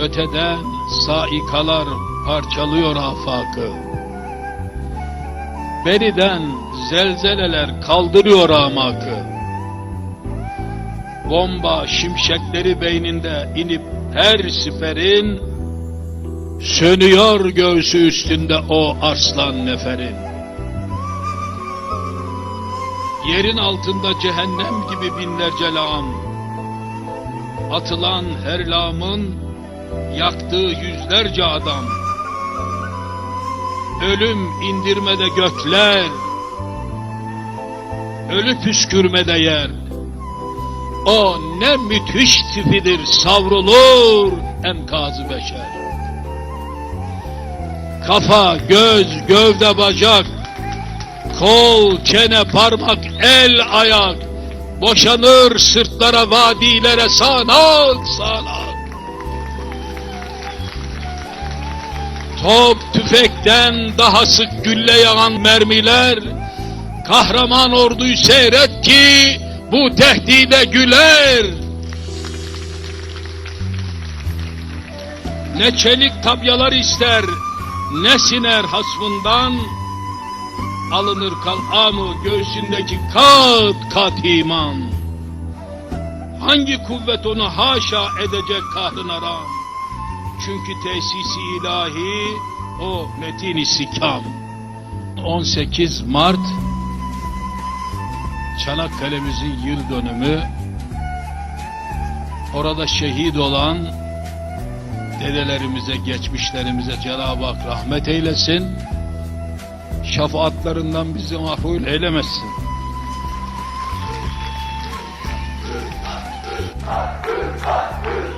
Öteden saikalar parçalıyor afakı. Beriden zelzeleler kaldırıyor amakı. Bomba şimşekleri beyninde inip her siperin Sönüyor göğsü üstünde o arslan neferin. Yerin altında cehennem gibi binlerce lağım. Atılan her lağımın yaktığı yüzlerce adam. Ölüm indirmede gökler, ölü püskürmede yer. O ne müthiş tipidir savrulur enkazı beşer. Kafa, göz, gövde, bacak, kol, çene, parmak, el, ayak, boşanır sırtlara, vadilere sağanak sağanak. Top, tüfekten daha sık gülle yağan mermiler, kahraman orduyu seyret ki bu tehdide güler. Ne çelik tabyalar ister, ne siner hasmından, alınır kal'amı göğsündeki kat kat iman. Hangi kuvvet onu haşa edecek kahrına ram? Çünkü tesisi ilahi o metin istikam. 18 Mart Çanakkale'mizin yıl dönümü orada şehit olan dedelerimize, geçmişlerimize Cenab-ı Hak rahmet eylesin. Şafaatlarından bizi mahrum eylemesin. Türk, Türk,